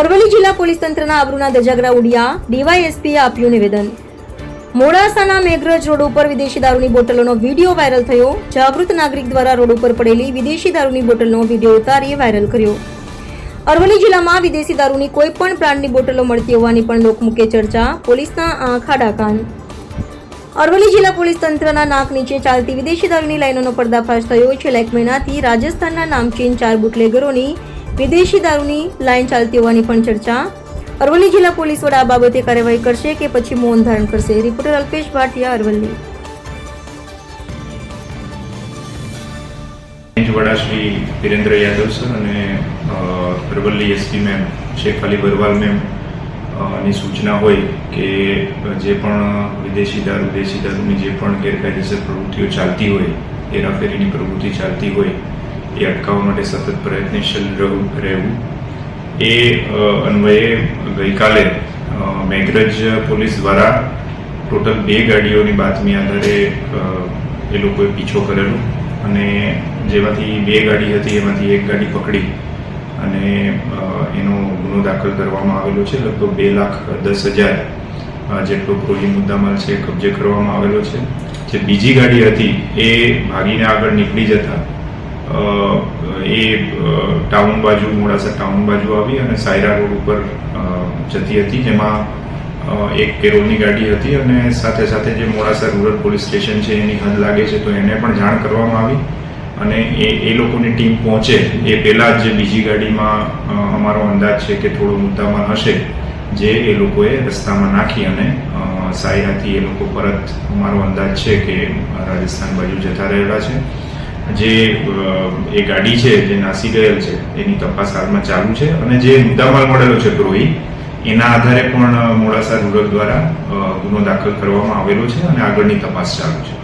અરવલ્લી જિલ્લા પોલીસ તંત્રના આબરૂના ધજાગરા ઉડિયા ડીવાયએસપીએ આપ્યું નિવેદન. મોડાસાના મેઘરજ રોડ ઉપર વિદેશી દારૂની બોટલોનો વીડિયો વાયરલ થયો. જાગૃત નાગરિક દ્વારા રોડ ઉપર પડેલી વિદેશી દારૂની બોટલનો વીડિયો ઉતારી વાયરલ કર્યો. અરવલ્લી જિલ્લામાં વિદેશી દારૂની કોઈ પણ બ્રાન્ડની બોટલો મળતી હોવાની પણ લોકમુખે ચર્ચા, પોલીસના આંખ ડાકાન અરવલ્લી જિલ્લા પોલીસ તંત્રના નાક નીચે ચાલતી વિદેશી દારૂની લાઈનોનો પર્દાફાશ થયો. છેલ્લા એક મહિનાથી રાજસ્થાનના નામચીન ચાર બુટલેગરોની વિદેશી દારૂની લાઇન ચાલતી હોવાની પણ ચર્ચા. અરવલ્લી જિલ્લા પોલીસ વડા આ બાબતે કાર્યવાહી કરશે કે પછી મૌન ધારણ કરશે. રિપોર્ટર અલ્પેશ ભાટિયા, અરવલ્લી. વડા શ્રી વિરેન્દ્ર યાદવ સર અને અરવલ્લી એસપી મેમ શેખ અલી બરવાલ મેમની સૂચના હોય કે જે પણ વિદેશી દારૂ, દેશી દારૂની જે પણ ગેરકાયદેસર પ્રવૃત્તિઓ ચાલતી હોય, હેરાફેરીની પ્રવૃત્તિ ચાલતી હોય એ અટકાવવા માટે સતત પ્રયત્નશીલ રહું, રહેવું. એ અન્વયે ગઈકાલે મેઘરજ પોલીસ દ્વારા ટોટલ બે ગાડીઓની બાતમી આધારે એ લોકોએ પીછો કરેલો અને જેમાંથી બે ગાડી હતી, એમાંથી એક ગાડી પકડી અને એનો ગુનો દાખલ કરવામાં આવેલો છે. લગભગ બે લાખ દસ હજાર જેટલો પ્રોહી મુદ્દામાલ છે કબજે કરવામાં આવેલો છે. જે બીજી ગાડી હતી, એ ભાગીને આગળ નીકળી જતા એ ટાઉન બાજુ, મોડાસા ટાઉન બાજુ આવી અને સાયરા રોડ ઉપર જતી હતી, જેમાં એક કેરોલની ગાડી હતી અને સાથે સાથે જે મોડાસા રૂરલ પોલીસ સ્ટેશન છે, એની હદ લાગે છે, તો એને પણ જાણ કરવામાં આવી અને એ એ લોકોની ટીમ પહોંચે. એ પહેલાં જે બીજી ગાડીમાં અમારો અંદાજ છે કે થોડો મુદ્દામાં હશે, જે એ લોકોએ રસ્તામાં નાખી અને સાયરાથી એ લોકો પરત, અમારો અંદાજ છે કે રાજસ્થાન બાજુ જતા રહેલા છે. જે એ ગાડી છે, જે નાસી ગયેલ છે, એની તપાસ હાલમાં ચાલુ છે અને જે મુદ્દામાલ મળેલો છે પ્રોહી એના આધારે પણ મોડાસા રૂરલ દ્વારા ગુનો દાખલ કરવામાં આવેલો છે અને આગળની તપાસ ચાલુ છે.